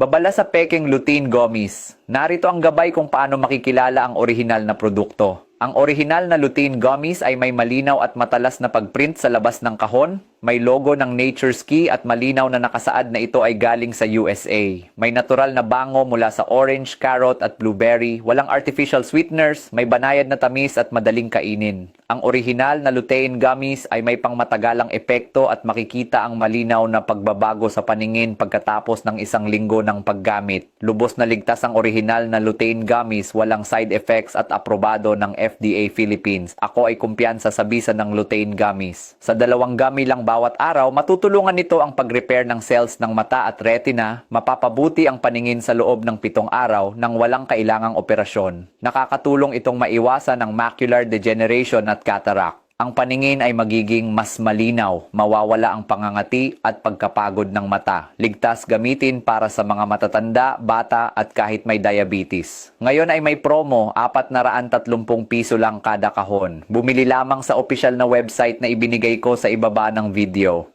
Babala sa peking lutein gummies. Narito ang gabay kung paano makikilala ang orihinal na produkto. Ang orihinal na lutein gummies ay may malinaw at matalas na pagprint sa labas ng kahon, may logo ng Nature's Key at malinaw na nakasaad na ito ay galing sa USA. May natural na bango mula sa orange, carrot at blueberry, walang artificial sweeteners, may banayad na tamis at madaling kainin. Ang orihinal na lutein gummies ay may pangmatagalang epekto at makikita ang malinaw na pagbabago sa paningin pagkatapos ng isang linggo ng paggamit. Lubos na ligtas ang orihinal na lutein gummies, walang side effects at aprobado ng FDA Philippines. Ako ay kumpiyansa sa bisa ng lutein gummies. Sa dalawang gummy lang bawat araw, matutulungan nito ang pag-repair ng cells ng mata at retina, mapapabuti ang paningin sa loob ng pitong araw nang walang kailangang operasyon. Nakakatulong itong maiwasan ang macular degeneration at cataract. Ang paningin ay magiging mas malinaw, mawawala ang pangangati at pagkapagod ng mata. Ligtas gamitin para sa mga matatanda, bata at kahit may diabetes. Ngayon ay may promo, 430 piso lang kada kahon. Bumili lamang sa opisyal na website na ibinigay ko sa ibaba ng video.